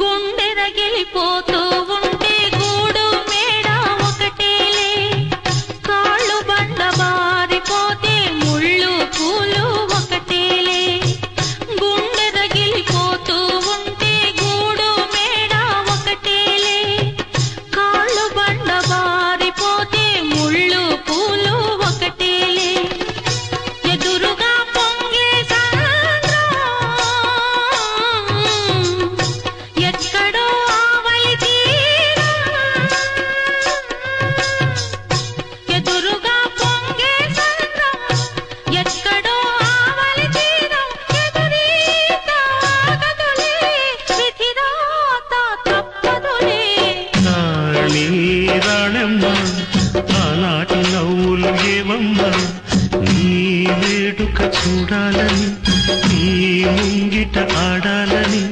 గుండె రగిలిపోతూ రాణెమ్మా ఆనాటి నవ్వులు ఏవమ్మా నీ వేడుక చూడాలని నీ ముంగిట ఆడాలని